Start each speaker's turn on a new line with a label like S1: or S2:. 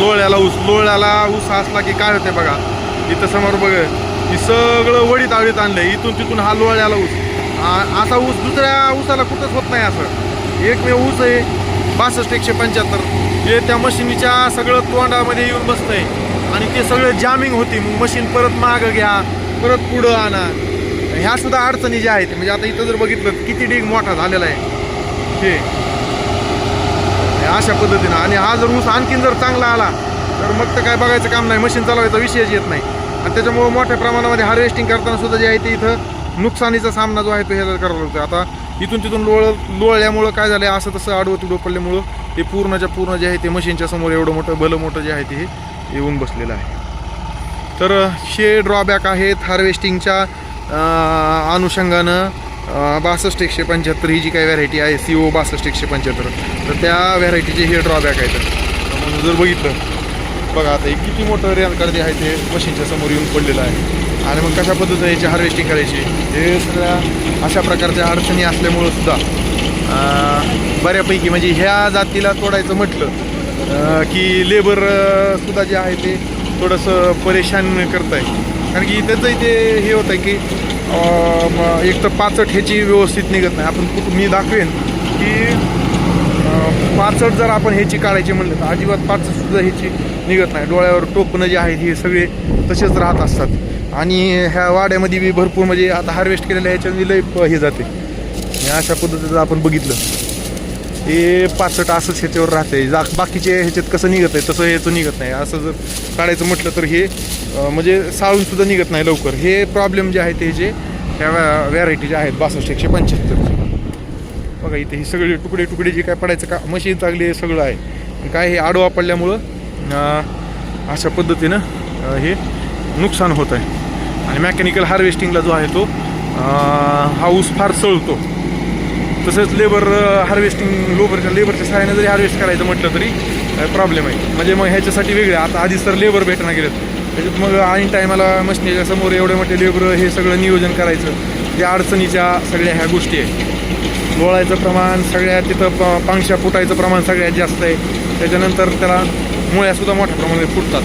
S1: लोळ्याला ऊस लोळ्याला ऊस असला की काय होते बघा? इथं समोर बघ ही सगळं वडीत आवडीत आणलं इथून तिथून हा लोळ्याला ऊस. असा ऊस दुसऱ्या ऊसाला कुठंच होत नाही असं. एकमेव ऊस आहे बासष्ट एकशे पंच्याहत्तर. हे त्या मशिनीच्या सगळं तोंडामध्ये येऊन बसतंय. आणि ते सगळं जामिंग होती. मग मशीन परत मागं घ्या परत पुढं आणा. ह्या सुद्धा अडचणी ज्या आहेत म्हणजे आता इथं जर बघितलं किती डिग मोठा झालेला आहे. हे. अशा पद्धतीनं. आणि हा जर ऊस आणखीन जर चांगला आला तर मग तर काय बघायचं काम नाही. मशीन चालवायचा विषयच येत नाही. आणि त्याच्यामुळं मोठ्या प्रमाणामध्ये हार्वेस्टिंग करताना सुद्धा जे आहे ते इथं नुकसानीचा सामना जो आहे तो ह्याला करावा लागतो आता इथून तिथून लोळ लोळल्यामुळं काय झालं असं तसं आडवं तुडवं पडल्यामुळं ते पूर्णच्या पूर्ण जे आहे ते मशीनच्या समोर एवढं मोठं भलं मोठं जे आहे ते हे येऊन बसलेलं आहे. तर शे ड्रॉबॅक आहेत हार्वेस्टिंगच्या अनुषंगानं. बासष्ट एकशे पंच्याहत्तर ही जी काही व्हरायटी आहे सी ओ बासष्ट एकशे पंच्याहत्तर. तर त्या व्हरायटीचे हे ड्रॉबॅक आहेत म्हणून जर बघितलं बघा आता हे किती मोठं रेनकर्दी आहे ते मशीनच्या समोर येऊन पडलेलं आहे. आणि मग कशा पद्धतीने याची हार्वेस्टिंग करायची? हे सगळ्या अशा प्रकारच्या अडचणी असल्यामुळं सुद्धा बऱ्यापैकी म्हणजे ह्या जातीला तोडायचं म्हटलं की लेबर सुद्धा जे आहे ते थोडंसं परेशान करत आहे कारण की त्याचंही ते हे होतं आहे की एक तर पाचट ह्याची व्यवस्थित निघत नाही. आपण कुठं मी दाखवेन की पाचट जर आपण ह्याची काढायची म्हणलं तर अजिबात पाचटसुद्धा ह्याची निघत नाही. डोळ्यावर टोपणं जे आहेत हे सगळे तसेच राहत असतात. आणि ह्या वाड्यामध्ये बी भरपूर म्हणजे आता हार्वेस्ट केलेल्या ह्याच्यामध्ये लय हे जाते. अशा पद्धतीचं आपण बघितलं. हे पाचट असंच ह्याच्यावर राहते जा बाकीचे ह्याच्यात कसं निघत आहे तसं ह्याचं निघत नाही. असं जर काढायचं म्हटलं तर हे म्हणजे साळून सुद्धा निघत नाही लवकर. हे प्रॉब्लेम जे आहे ते जे ह्या व्हॅरायटी ज्या आहेत बासष्ट एकशे पंच्याहत्तर. बघा इथे हे सगळे तुकडे तुकडे जे काय पडायचं का मशीन चांगली हे सगळं आहे. काय हे आडवा पडल्यामुळं अशा पद्धतीनं हे नुकसान होत आहे आणि मेकॅनिकल हार्वेस्टिंगला जो आहे तो हाऊस हा ऊस फार सळतो. तसंच लेबर हार्वेस्टिंग लेबरच्या लेबरच्या सहाय्याने जरी हार्वेस्ट करायचं म्हटलं तरी प्रॉब्लेम आहे. म्हणजे मग ह्याच्यासाठी वेगळे. आता आधीच तर लेबर भेटणार गेलेत त्याच्यात मग ऐन टायमाला मशिनीच्या समोर एवढे मोठे लेबर हे सगळं नियोजन करायचं. या अडचणीच्या सगळ्या ह्या गोष्टी आहेत. गोळायचं प्रमाण सगळ्यात तिथं प पांगशा फुटायचं प्रमाण सगळ्यात जास्त आहे. त्याच्यानंतर त्याला मुळ्यासुद्धा मोठ्या प्रमाणात फुटतात.